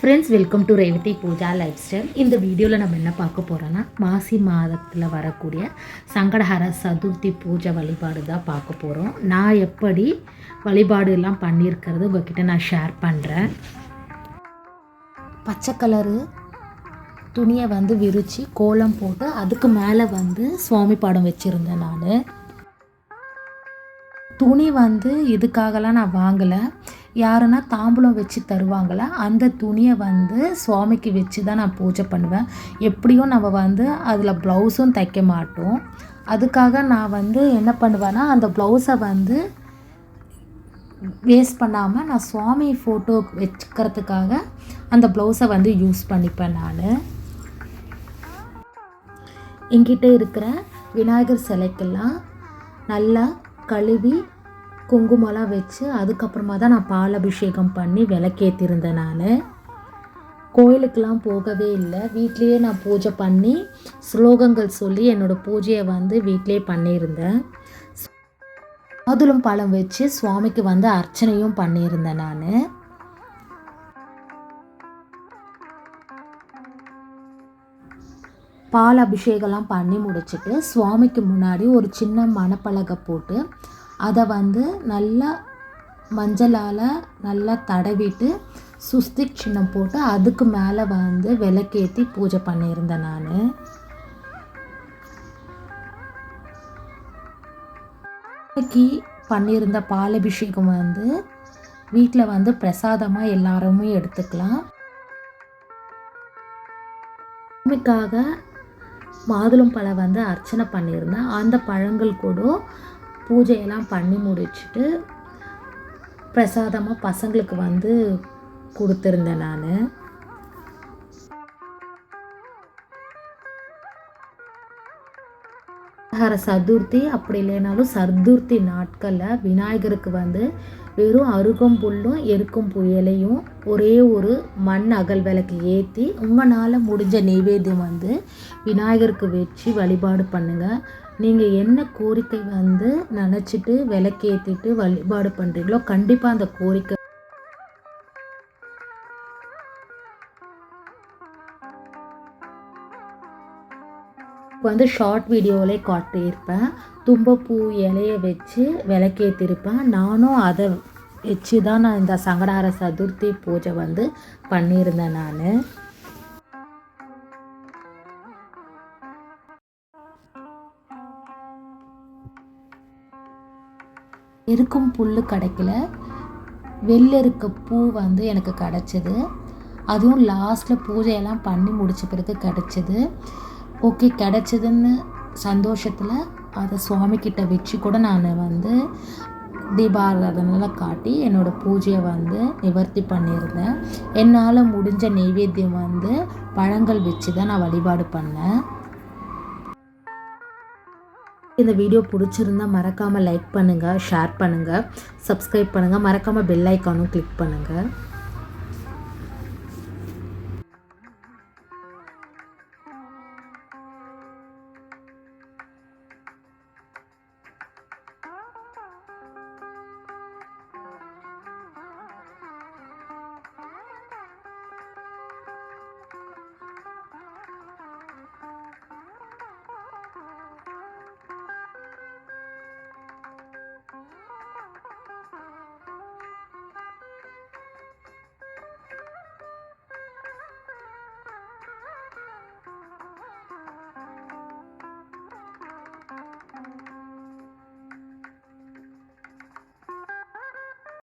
Friends welcome to Revathi Pooja life style இந்த வீடியோவில் நம்ம என்ன பார்க்க போகிறோன்னா மாசி மாதத்தில் வரக்கூடிய சங்கடஹர சதுர்த்தி பூஜை வழிபாடு தான் பார்க்க போகிறோம் நான் எப்படி வழிபாடு எல்லாம் பண்ணியிருக்கிறது உங்ககிட்ட நான் ஷேர் பண்ணுறேன் பச்சை கலரு துணியை வந்து விரித்து கோலம் போட்டு அதுக்கு மேலே வந்து சுவாமி படம் வச்சுருந்தேன் நான். துணி வந்து இதுக்காகலாம் நான் வாங்கலை. யாருன்னா தாம்பூலம் வச்சு தருவாங்கள அந்த துணியை வந்து சுவாமிக்கு வச்சு தான் நான் பூஜை பண்ணுவேன். எப்படியும் நம்ம வந்து அதில் ப்ளவுஸும் தைக்க மாட்டோம். அதுக்காக நான் வந்து என்ன பண்ணுவேன்னா அந்த ப்ளவுஸை வந்து வேஸ்ட் பண்ணாமல் நான் சுவாமி ஃபோட்டோ வச்சுக்கிறதுக்காக அந்த ப்ளவுஸை வந்து யூஸ் பண்ணிப்பேன் நான். என்கிட்ட இருக்கிற விநாயகர் சிலைக்கெல்லாம் நல்லா கழுவி குங்குமம்லாம் வச்சு அதுக்கப்புறமா தான் நான் பால் அபிஷேகம் பண்ணி விளக்கேற்றிருந்தேன் நான். கோயிலுக்கெலாம் போகவே இல்லை. வீட்லேயே நான் பூஜை பண்ணி ஸ்லோகங்கள் சொல்லி என்னோடய பூஜையை வந்து வீட்டிலே பண்ணியிருந்தேன். மாதுளம் பழம் வச்சு சுவாமிக்கு வந்து அர்ச்சனையும் பண்ணியிருந்தேன் நான். பால் அபிஷேகம்லாம் பண்ணி முடிச்சுட்டு சுவாமிக்கு முன்னாடி ஒரு சின்ன மணப்பலகை போட்டு அதை வந்து நல்லா மஞ்சளால் நல்லா தடவிட்டு சுஸ்தி சின்னம் போட்டு அதுக்கு மேலே வந்து விளக்கேற்றி பூஜை பண்ணியிருந்தேன் நான். இன்னைக்கு பண்ணியிருந்த பாலபிஷேகம் வந்து வீட்டில் வந்து பிரசாதமாக எல்லாருமே எடுத்துக்கலாம். சாமிக்காக மாதுளம் பழம் வந்து அர்ச்சனை பண்ணியிருந்தேன். அந்த பழங்கள் கூட பூஜையெல்லாம் பண்ணி முடிச்சுட்டு பிரசாதமாக பசங்களுக்கு வந்து கொடுத்துருந்தேன் நான். ஹர சதுர்த்தி அப்படி இல்லைனாலும் சதுர்த்தி நாட்களில் விநாயகருக்கு வந்து வெறும் அருகம்புல்லும் எருக்கும் புயலையும் ஒரே ஒரு மண் அகல் விளக்கு ஏற்றி உங்களால் முடிஞ்ச நெய்வேத்தியம் வந்து விநாயகருக்கு வச்சு வழிபாடு பண்ணுங்கள் நீங்கள் என்ன கோரிக்கை வந்து நினச்சிட்டு விளக்கேற்றிட்டு வழிபாடு பண்ணுறீங்களோ கண்டிப்பாக அந்த கோரிக்கை வந்து ஷார்ட் வீடியோவிலே காட்டியிருப்பேன். தும்பப்பூ இலையை வச்சு விளக்கேற்றிருப்பேன் நானும் அதை வச்சு தான் நான் இந்த சங்கடார சதுர்த்தி பூஜை வந்து பண்ணியிருந்தேன் நான். இருக்கும் புல் கிடைக்கல. வெளில இருக்க பூ வந்து எனக்கு கிடச்சிது. அதுவும் லாஸ்ட்டில் பூஜையெல்லாம் பண்ணி முடித்த பிறகு கிடச்சிது. ஓகே கிடச்சிதுன்னு சந்தோஷத்தில் அதை சுவாமிக்கிட்ட வச்சு கூட நான் வந்து தீபாராதனெல்லாம் காட்டி என்னோடய பூஜையை வந்து நிவர்த்தி பண்ணியிருந்தேன். என்னால் முடிஞ்ச நெய்வேத்தியம் வந்து பழங்கள் வச்சு தான் நான் வழிபாடு பண்ணேன். இந்த வீடியோ பிடிச்சிருந்தா மறக்காமல் லைக் பண்ணுங்கள் ஷேர் பண்ணுங்கள் சப்ஸ்கிரைப் பண்ணுங்கள் மறக்காமல் பெல் ஐக்கானும் கிளிக் பண்ணுங்கள்